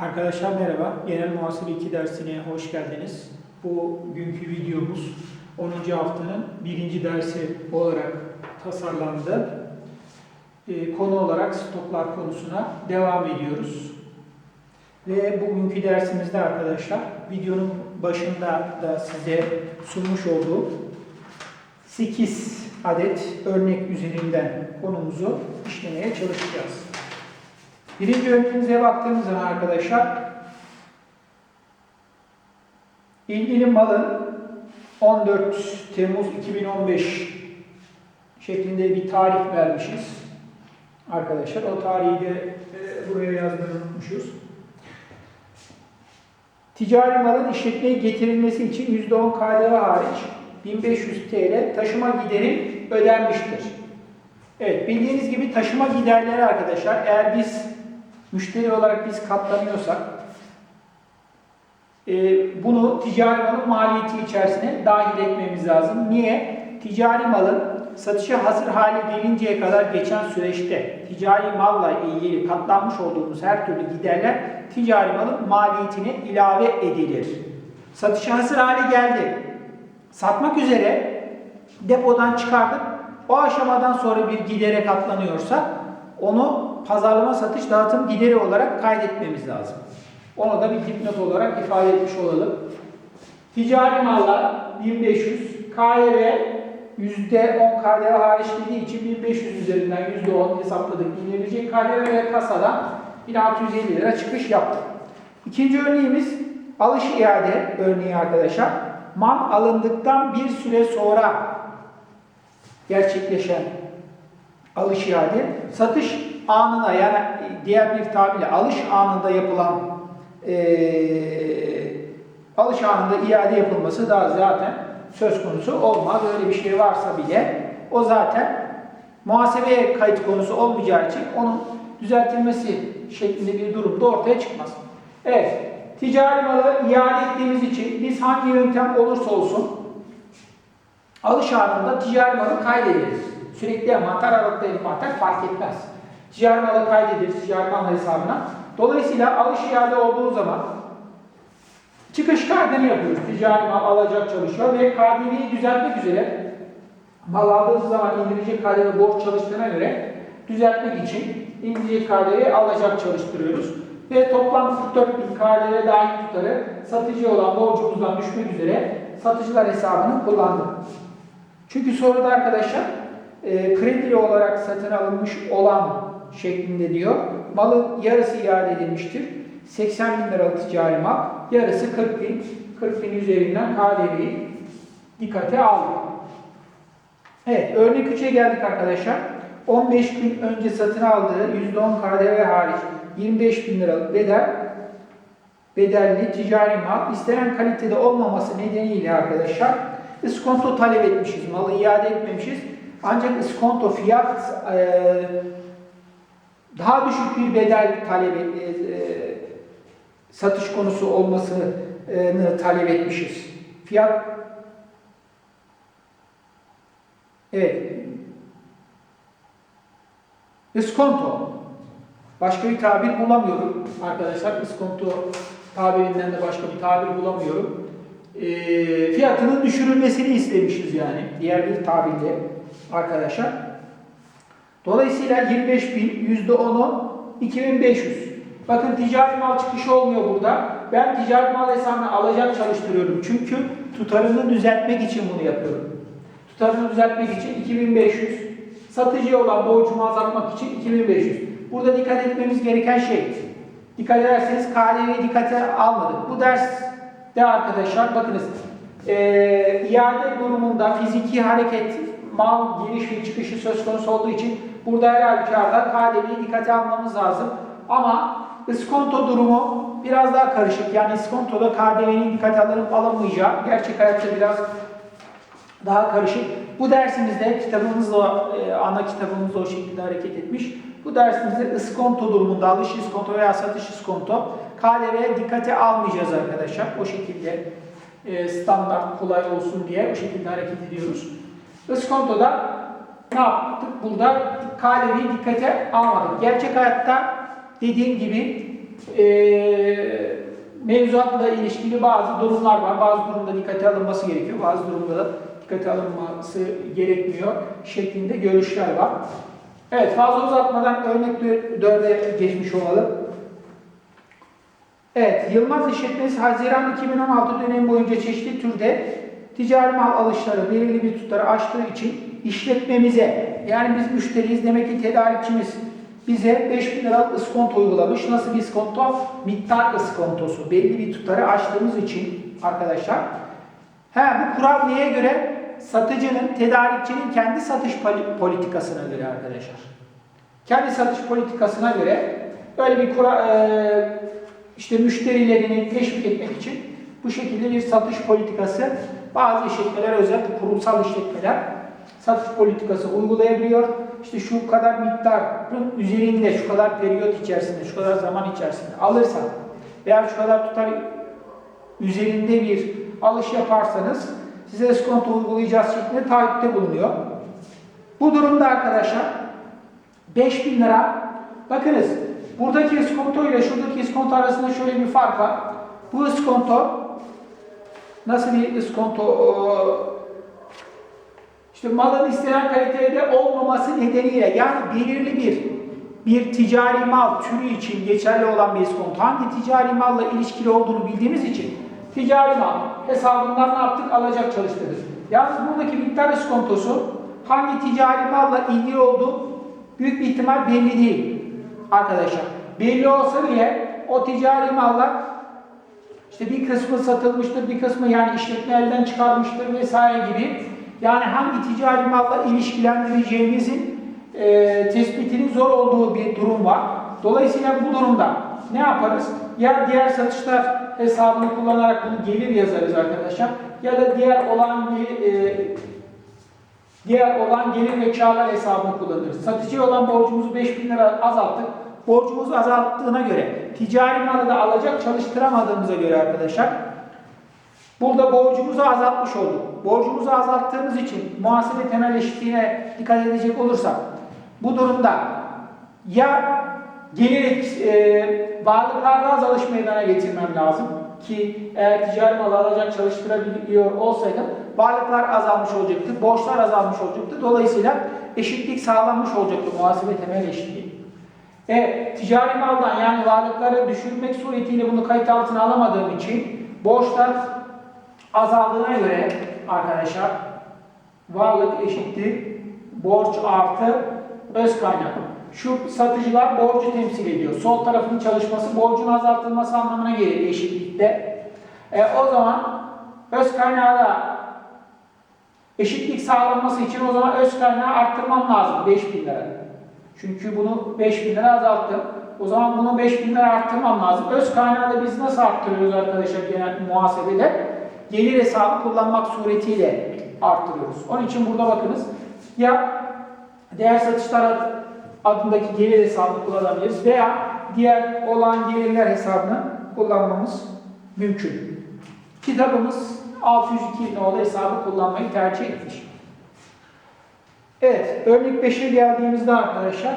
Arkadaşlar merhaba. Genel Muhasebe 2 dersine hoş geldiniz. Bu günkü videomuz 10. haftanın birinci dersi olarak tasarlandı. Ee, konu olarak stoklar konusuna devam ediyoruz. Ve bugünkü dersimizde arkadaşlar videonun başında da size sunmuş olduğum 8 adet örnek üzerinden konumuzu işlemeye çalışacağız. Birinci örneğimize baktığımız zaman arkadaşlar ilgili malın 14 Temmuz 2015 şeklinde bir tarih vermişiz. Arkadaşlar o tarihi de e, buraya yazmayı. Ticari malın işletmeye getirilmesi için %10 KDV hariç 1500 TL taşıma gideri ödenmiştir. Evet bildiğiniz gibi taşıma giderleri arkadaşlar eğer biz müşteri olarak biz katlanıyorsak e, bunu ticari malın maliyeti içerisine dahil etmemiz lazım. Niye? Ticari malın satışa hazır hale gelinceye kadar geçen süreçte ticari malla ilgili katlanmış olduğumuz her türlü giderler ticari malın maliyetine ilave edilir. Satışa hazır hale geldi. Satmak üzere depodan çıkardık. O aşamadan sonra bir gidere katlanıyorsa onu pazarlama satış dağıtım gideri olarak kaydetmemiz lazım. Onu da bir dipnot olarak ifade etmiş olalım. Ticari mallar 1500, KYV %10 KDV hariç dediği için 1500 üzerinden %10 hesapladık. İndirilecek KDV ve kasadan 1650 lira çıkış yaptık. İkinci örneğimiz alış iade örneği arkadaşlar. Mal alındıktan bir süre sonra gerçekleşen alış iade, satış anına yani diğer bir tabirle alış anında yapılan e, alış anında iade yapılması daha zaten söz konusu olmaz. Öyle bir şey varsa bile o zaten muhasebeye kayıt konusu olmayacağı için onun düzeltilmesi şeklinde bir durum da ortaya çıkmaz. Evet, ticari malı iade ettiğimiz için biz hangi yöntem olursa olsun alış anında ticari malı kaydederiz. Sürekli envanter, aralıkta envanter fark etmez. Ticari malı kaydederiz, ticari mal hesabına. Dolayısıyla alış iade olduğu zaman çıkış kaydını yapıyoruz. Ticari mal alacak çalışıyor ve KDV'yi düzeltmek üzere mal aldığımız zaman indirecek KDV borç çalıştığına göre düzeltmek için indirecek KDV alacak çalıştırıyoruz. Ve toplam 44 bin KDV dahil tutarı satıcı olan borcumuzdan düşmek üzere satıcılar hesabını kullandık. Çünkü soruda arkadaşlar e, kredili olarak satın alınmış olan şeklinde diyor. Malın yarısı iade edilmiştir. 80 bin liralık ticari mal, yarısı 40 bin. 40 bin üzerinden KDV'yi dikkate aldık. Evet, örnek 3'e geldik arkadaşlar. 15 gün önce satın aldığı %10 KDV hariç 25 bin liralık bedel bedelli ticari mal istenen kalitede olmaması nedeniyle arkadaşlar iskonto talep etmişiz. Malı iade etmemişiz. Ancak iskonto fiyat e, daha düşük bir bedel talep e, e, satış konusu olmasını talep etmişiz. Fiyat Evet. İskonto. Başka bir tabir bulamıyorum arkadaşlar. İskonto tabirinden de başka bir tabir bulamıyorum. E, fiyatının düşürülmesini istemişiz yani. Diğer bir tabirle arkadaşlar. Dolayısıyla 25 bin %10'u 2500. Bakın ticari mal çıkışı olmuyor burada. Ben ticari mal hesabına alacak çalıştırıyorum. Çünkü tutarını düzeltmek için bunu yapıyorum. Tutarını düzeltmek için 2500. Satıcıya olan borcumu azaltmak için 2500. Burada dikkat etmemiz gereken şey. Dikkat ederseniz KDV'yi dikkate almadık. Bu derste arkadaşlar bakınız e, iade durumunda fiziki hareket mal giriş ve çıkışı söz konusu olduğu için burada her halükarda KDV'yi dikkate almamız lazım. Ama iskonto durumu biraz daha karışık. Yani iskontoda KDV'nin dikkate alınıp alınmayacağı gerçek hayatta biraz daha karışık. Bu dersimizde kitabımızla, e, ana kitabımızla o şekilde hareket etmiş. Bu dersimizde iskonto durumunda alış iskonto veya satış iskonto KDV'ye dikkate almayacağız arkadaşlar. O şekilde e, standart kolay olsun diye o şekilde hareket ediyoruz. Iskontoda ne yaptık? Burada KDV'yi dikkate almadık. Gerçek hayatta dediğim gibi e, mevzuatla ilişkili bazı durumlar var. Bazı durumda dikkate alınması gerekiyor. Bazı durumda da dikkate alınması gerekmiyor şeklinde görüşler var. Evet fazla uzatmadan örnek 4'e geçmiş olalım. Evet, Yılmaz İşletmesi Haziran 2016 dönemi boyunca çeşitli türde ticari mal alışları belirli bir tutarı aştığı için işletmemize, yani biz müşteriyiz demek ki tedarikçimiz bize 5000 liralık iskonto uygulamış. Nasıl bir iskonto? Miktar iskontosu. Belli bir tutarı aştığımız için arkadaşlar. He, bu kural neye göre? Satıcının, tedarikçinin kendi satış poli- politikasına göre arkadaşlar. Kendi satış politikasına göre böyle bir kural, e, işte müşterilerini teşvik etmek için bu şekilde bir satış politikası bazı işletmeler özellikle kurumsal işletmeler satış politikası uygulayabiliyor. İşte şu kadar miktarın üzerinde, şu kadar periyot içerisinde, şu kadar zaman içerisinde alırsan veya şu kadar tutar üzerinde bir alış yaparsanız size iskonto uygulayacağız şeklinde taahhütte bulunuyor. Bu durumda arkadaşlar 5000 lira bakınız buradaki iskonto ile şuradaki iskonto arasında şöyle bir fark var. Bu iskonto nasıl bir iskonto o, işte malın istenen kalitede olmaması nedeniyle yani belirli bir bir ticari mal türü için geçerli olan bir iskonto hangi ticari malla ilişkili olduğunu bildiğimiz için ticari mal hesabından ne yaptık alacak çalıştırdık. Yalnız buradaki miktar iskontosu hangi ticari malla ilgili olduğu büyük bir ihtimal belli değil arkadaşlar. Belli olsa bile o ticari mallar işte bir kısmı satılmıştır, bir kısmı yani işletme elden çıkarmıştır vesaire gibi. Yani hangi ticari malla ilişkilendireceğimizin e, tespitinin zor olduğu bir durum var. Dolayısıyla bu durumda ne yaparız? Ya diğer satışlar hesabını kullanarak bunu gelir yazarız arkadaşlar. Ya da diğer olan e, diğer olan gelir ve kârlar hesabını kullanırız. Satıcıya olan borcumuzu 5000 lira azalttık. Borcumuzu azalttığına göre ticari malı da alacak çalıştıramadığımıza göre arkadaşlar Burada borcumuzu azaltmış olduk. Borcumuzu azalttığımız için muhasebe temel eşitliğine dikkat edecek olursak bu durumda ya gelir e, varlıklarda azalış meydana getirmem lazım ki eğer ticari mal alacak çalıştırabiliyor olsaydım varlıklar azalmış olacaktı, borçlar azalmış olacaktı. Dolayısıyla eşitlik sağlanmış olacaktı muhasebe temel eşitliği. E, ticari maldan yani varlıkları düşürmek suretiyle bunu kayıt altına alamadığım için borçlar azaldığına göre arkadaşlar varlık eşittir borç artı öz kaynak. Şu satıcılar borcu temsil ediyor. Sol tarafın çalışması borcun azaltılması anlamına gelir eşitlikte. E, o zaman öz kaynağı da eşitlik sağlanması için o zaman öz kaynağı arttırmam lazım 5000 lira. Çünkü bunu 5000 lira azalttım. O zaman bunu 5000 lira arttırmam lazım. Öz kaynağı biz nasıl arttırıyoruz arkadaşlar genel muhasebede? Gelir hesabı kullanmak suretiyle arttırıyoruz. Onun için burada bakınız. Ya değer satışlar ad- adındaki gelir hesabını kullanabiliriz veya diğer olan gelirler hesabını kullanmamız mümkün. Kitabımız 602 nolu hesabı kullanmayı tercih etmiş. Evet, örnek 5'e geldiğimizde arkadaşlar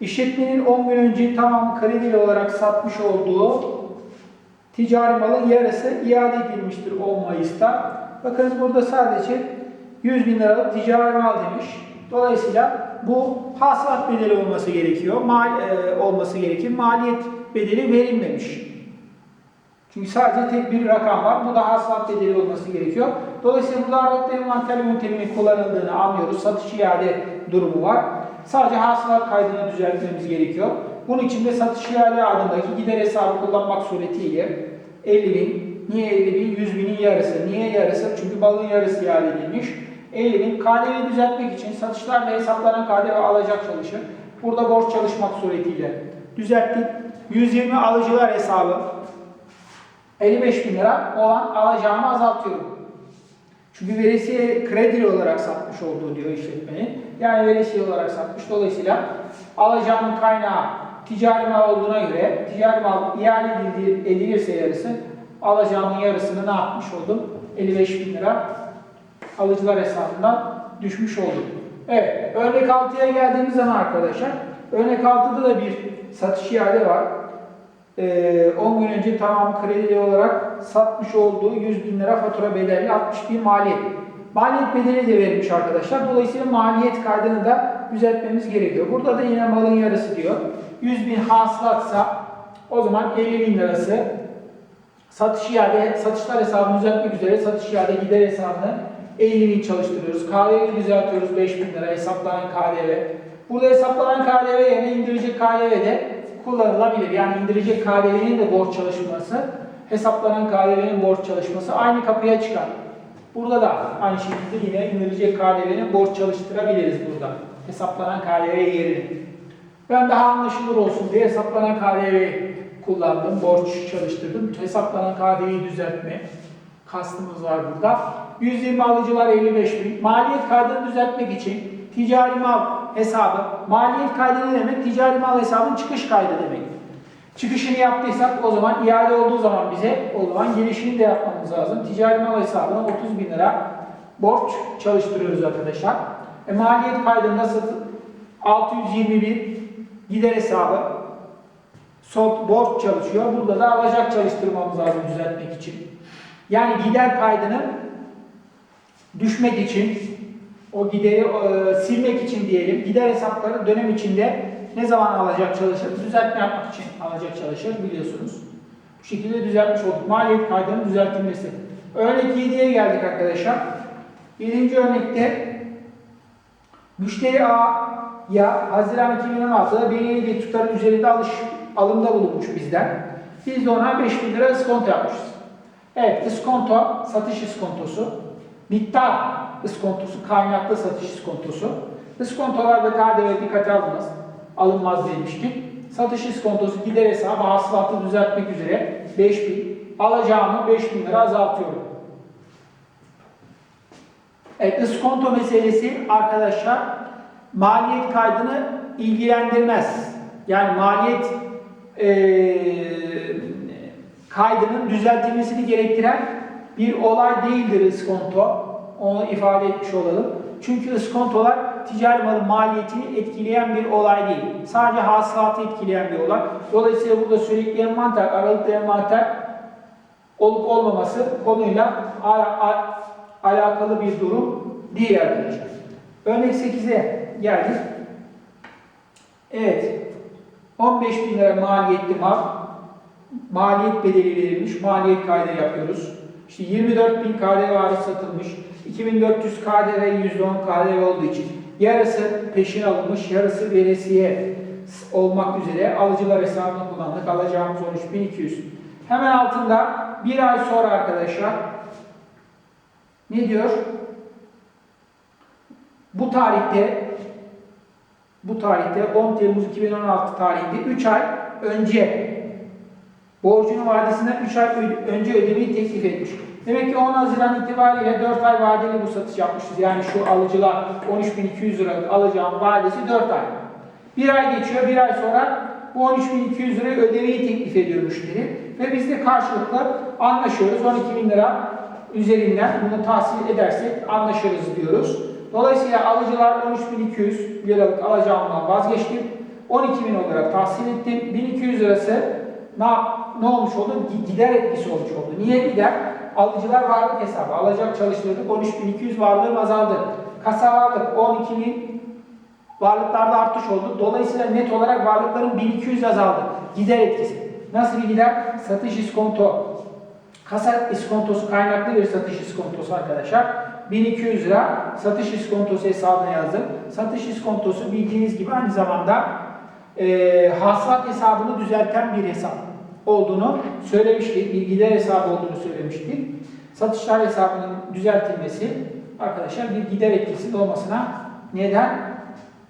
işletmenin 10 gün önce tamam kredili olarak satmış olduğu ticari malın yarısı iade edilmiştir 10 Mayıs'ta. Bakınız burada sadece 100 bin liralık ticari mal demiş. Dolayısıyla bu hasılat bedeli olması gerekiyor. Mal e, olması gerekir. Maliyet bedeli verilmemiş. Çünkü sadece tek bir rakam var. Bu da hasılat bedeli olması gerekiyor. Dolayısıyla burada aralıkta envanter yönteminin kullanıldığını anlıyoruz. Satış iade durumu var. Sadece hasılat kaydını düzeltmemiz gerekiyor. Bunun için de satış iade adındaki gider hesabı kullanmak suretiyle 50 bin, niye 50 bin? 100 binin yarısı. Niye yarısı? Çünkü balın yarısı iade edilmiş. 50 bin KDV düzeltmek için satışlarla hesaplanan KDV alacak çalışır. Burada borç çalışmak suretiyle düzelttik. 120 alıcılar hesabı 55 bin lira olan alacağımı azaltıyorum. Çünkü veresiye kredili olarak satmış olduğu diyor işletmenin. Yani veresiye olarak satmış. Dolayısıyla alacağımın kaynağı ticari mal olduğuna göre ticari mal iade edilirse yarısı alacağımın yarısını ne yapmış oldum? 55 bin lira alıcılar hesabından düşmüş oldum. Evet, örnek 6'ya geldiğimiz zaman arkadaşlar Örnek 6'da da bir satış iade var. Ee, 10 gün önce tamam kredili olarak satmış olduğu 100 bin lira fatura bedelli 60 bin maliyet. Maliyet bedeli de verilmiş arkadaşlar. Dolayısıyla maliyet kaydını da düzeltmemiz gerekiyor. Burada da yine malın yarısı diyor. 100 bin hasılatsa o zaman 50 bin lirası satış iade, satışlar hesabını düzeltmek üzere satış iade gider hesabını 50 bin çalıştırıyoruz. KDV'yi düzeltiyoruz 5 bin lira hesaplanan KDV. Burada hesaplanan KDV yerine indirecek KDV de kullanılabilir. Yani indirecek KDV'nin de borç çalışması, hesaplanan KDV'nin borç çalışması aynı kapıya çıkar. Burada da aynı şekilde yine indirecek KDV'nin borç çalıştırabiliriz burada. Hesaplanan KDV yerine. Ben daha anlaşılır olsun diye hesaplanan KDV kullandım, borç çalıştırdım. Hesaplanan KDV'yi düzeltme kastımız var burada. 120 alıcılar 55 bin. Maliyet kaydını düzeltmek için ticari mal hesabı, maliyet kaydı ne demek? Ticari mal hesabının çıkış kaydı demek. Çıkışını yaptıysak o zaman iade olduğu zaman bize o zaman girişini de yapmamız lazım. Ticari mal hesabına 30 bin lira borç çalıştırıyoruz arkadaşlar. E, maliyet kaydında satı 621 gider hesabı sol borç çalışıyor. Burada da alacak çalıştırmamız lazım düzeltmek için. Yani gider kaydını düşmek için, o gideri e, silmek için diyelim, gider hesapları dönem içinde ne zaman alacak çalışır? Düzeltme yapmak için alacak çalışır biliyorsunuz. Bu şekilde düzeltmiş olduk. Maliyet kaydının düzeltilmesi. Örnek 7'ye geldik arkadaşlar. 7. örnekte müşteri A ya Haziran 2016'da belirli bir tutarın üzerinde alış, alımda bulunmuş bizden. Biz de ona 5000 lira iskonto yapmışız. Evet, iskonto, satış iskontosu, miktar iskontosu, kaynaklı satış iskontosu. İskontolarda KDV dikkate alınmaz, alınmaz demiştik. Satış iskontosu gider hesabı hasılatı düzeltmek üzere 5000, alacağımı 5000 lira azaltıyorum. Evet, iskonto meselesi arkadaşlar maliyet kaydını ilgilendirmez. Yani maliyet eee kaydının düzeltilmesini gerektiren bir olay değildir iskonto. Onu ifade etmiş olalım. Çünkü iskontolar ticari malın maliyetini etkileyen bir olay değil. Sadece hasılatı etkileyen bir olay. Dolayısıyla burada sürekli envanter, aralıklı envanter olup olmaması konuyla alakalı bir durum değil arkadaşlar. Örnek 8'e geldik. Evet. 15 bin lira maliyetli mal. Maliyet bedeli verilmiş. Maliyet kaydı yapıyoruz. İşte 24 bin KDV hariç satılmış. 2400 KDV %10 KDV olduğu için yarısı peşin alınmış, yarısı veresiye olmak üzere alıcılar hesabını kullandık. Alacağımız 13200. Hemen altında bir ay sonra arkadaşlar ne diyor? Bu tarihte bu tarihte 10 Temmuz 2016 tarihinde 3 ay önce borcunun vadesinden 3 ay önce ödemeyi teklif etmiş. Demek ki 10 Haziran itibariyle 4 ay vadeli bu satış yapmışız. Yani şu alıcılar 13.200 lira alacağım vadesi 4 ay. Bir ay geçiyor, bir ay sonra bu 13.200 lirayı ödemeyi teklif ediyor müşteri. Ve biz de karşılıklı anlaşıyoruz. 12.000 lira üzerinden bunu tahsil edersek anlaşırız diyoruz. Dolayısıyla alıcılar 13.200 liralık alacağımdan vazgeçtim. 12.000 olarak tahsil ettim. 1200 lirası ne, ne olmuş oldu? Gi- Gider etkisi olmuş oldu. Niye gider? Alıcılar varlık hesabı. Alacak çalıştırdık. 13.200 varlığım azaldı. Kasa varlık 12.000 varlıklarda artış oldu. Dolayısıyla net olarak varlıkların 1200 azaldı. Gider etkisi. Nasıl bir gider? Satış iskonto. Kasa iskontosu kaynaklı bir satış iskontosu arkadaşlar. 1200 lira satış iskontosu hesabına yazdım. Satış iskontosu bildiğiniz gibi aynı zamanda e, hasılat hesabını düzelten bir hesap olduğunu söylemiştik. Bir gider hesabı olduğunu söylemiştik. Satışlar hesabının düzeltilmesi arkadaşlar bir gider etkisi olmasına neden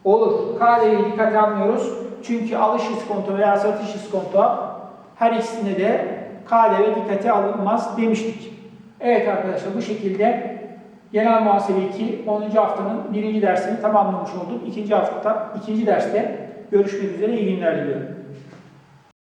olur. KDV'yi dikkate almıyoruz. Çünkü alış iskonto veya satış iskonto her ikisinde de KDV dikkate alınmaz demiştik. Evet arkadaşlar bu şekilde Genel Muhasebe 2 10. haftanın birinci dersini tamamlamış olduk. İkinci hafta, ikinci derste görüşmek üzere iyi günler diliyorum.